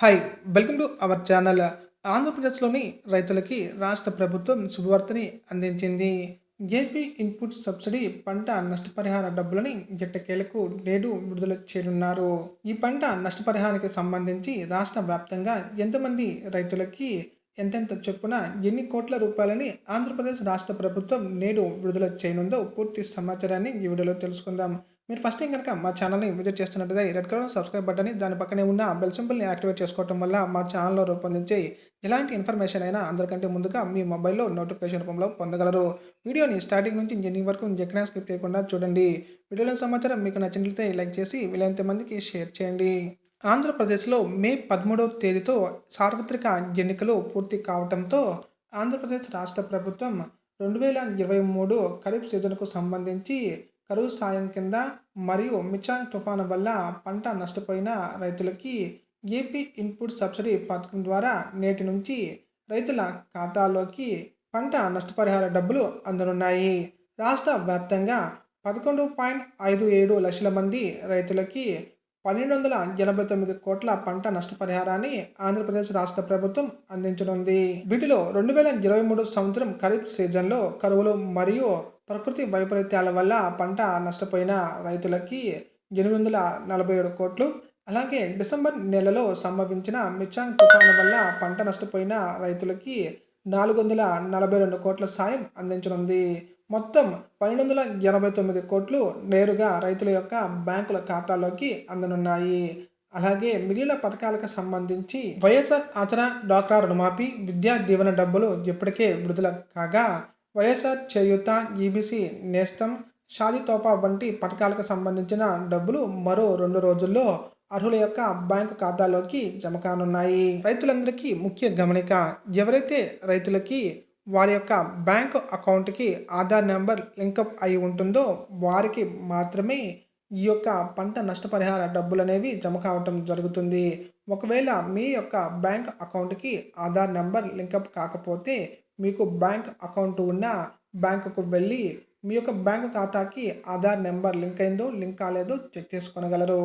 Hi welcome to our channel ఆంధ్రప్రదేశ్లోని రైతులకి రాష్ట్ర ప్రభుత్వం శుభవార్తని అందించింది. ఏపీ ఇన్పుట్ సబ్సిడీ పంట నష్టపరిహార డబ్బులని ఎట్టకేలకు నేడు విడుదల చేయనున్నారు. ఈ పంట నష్టపరిహారానికి సంబంధించి రాష్ట్ర వ్యాప్తంగా ఎంతమంది రైతులకి ఎంతెంత చొప్పున ఎన్ని కోట్ల రూపాయలని ఆంధ్రప్రదేశ్ రాష్ట్ర ప్రభుత్వం నేడు విడుదల చేయనుందో పూర్తి సమాచారాన్ని ఈ వీడియోలో తెలుసుకుందాం. మీరు ఫస్ట్ టైం కనుక మా ఛానల్ని విజిట్ చేస్తున్నట్టుగా రెడ్ కలర్ సబ్స్క్రైబ్ బటన్ని దాని పక్కనే ఉన్న బెల్ సింపుల్ని యాక్టివేట్ చేసుకోవడం వల్ల మా ఛానల్లో రూపొందించే ఎలాంటి ఇన్ఫర్మేషన్ అయినా అందరికంటే ముందుగా మీ మొబైల్లో నోటిఫికేషన్ రూపంలో పొందగలరు. వీడియోని స్టార్టింగ్ నుంచి ఎండింగ్ వరకు ఎక్కడా స్కిప్ చేయకుండా చూడండి. వీడియోలో సమాచారం మీకు నచ్చినట్లయితే లైక్ చేసి వీలైనంత మందికి షేర్ చేయండి. ఆంధ్రప్రదేశ్లో మే పదమూడవ తేదీతో సార్వత్రిక ఎన్నికలు పూర్తి కావడంతో ఆంధ్రప్రదేశ్ రాష్ట్ర ప్రభుత్వం రెండు వేల ఇరవై మూడు ఖరీఫ్ సీజన్కు సంబంధించి కరువు సాయం కింద మరియు మిచాంగ్ తుఫాను వల్ల పంట నష్టపోయిన రైతులకి ఏపీ ఇన్పుట్ సబ్సిడీ పథకం ద్వారా నేటి నుంచి రైతుల ఖాతాలోకి పంట నష్టపరిహార డబ్బులు అందనున్నాయి. రాష్ట్ర వ్యాప్తంగా పదకొండు పాయింట్ ఐదు ఏడు లక్షల మంది రైతులకి పన్నెండు వందల ఎనభై తొమ్మిది కోట్ల పంట నష్టపరిహారాన్ని ఆంధ్రప్రదేశ్ రాష్ట్ర ప్రభుత్వం అందించనుంది. వీటిలో రెండు వేల ఇరవై మూడు సంవత్సరం ఖరీఫ్ సీజన్లో కరువులు మరియు ప్రకృతి వైపరీత్యాల వల్ల పంట నష్టపోయిన రైతులకి ఎనిమిది వందల నలభై ఏడు కోట్లు అలాగే డిసెంబర్ నెలలో సంభవించిన మిచాంగ్ తుఫాను వల్ల పంట నష్టపోయిన రైతులకి నాలుగు వందల నలభై రెండు కోట్ల సాయం అందించనుంది. మొత్తం పన్నెండు వందల ఎనభై తొమ్మిది కోట్లు నేరుగా రైతుల యొక్క బ్యాంకుల ఖాతాలోకి అందనున్నాయి. అలాగే మిగిలిన పథకాలకు సంబంధించి వైఎస్ఆర్ ఆచరణ డాక్రా రుణమాఫీ విద్యా దీవెన డబ్బులు ఇప్పటికే విడుదల కాగా వైఎస్ఆర్ చేయూత ఈబీసీ నేస్తం షాదితోపా వంటి పథకాలకు సంబంధించిన డబ్బులు మరో రెండు రోజుల్లో అర్హుల యొక్క బ్యాంకు ఖాతాలోకి జమ కానున్నాయి. రైతులందరికీ ముఖ్య గమనిక ఎవరైతే రైతులకి వారి యొక్క బ్యాంక్ అకౌంట్కి ఆధార్ నెంబర్ లింకప్ అయి ఉంటుందో వారికి మాత్రమే ఈ యొక్క పంట నష్టపరిహార డబ్బులు అనేవి జమ కావటం జరుగుతుంది. ఒకవేళ మీ యొక్క బ్యాంక్ అకౌంట్కి ఆధార్ నెంబర్ లింకప్ కాకపోతే మీకు బ్యాంక్ అకౌంట్ ఉన్న బ్యాంకుకు వెళ్ళి మీ యొక్క బ్యాంక్ ఖాతాకి ఆధార్ నెంబర్ లింక్ అయిందో లింక్ కాలేదో చెక్ చేసుకోనగలరు.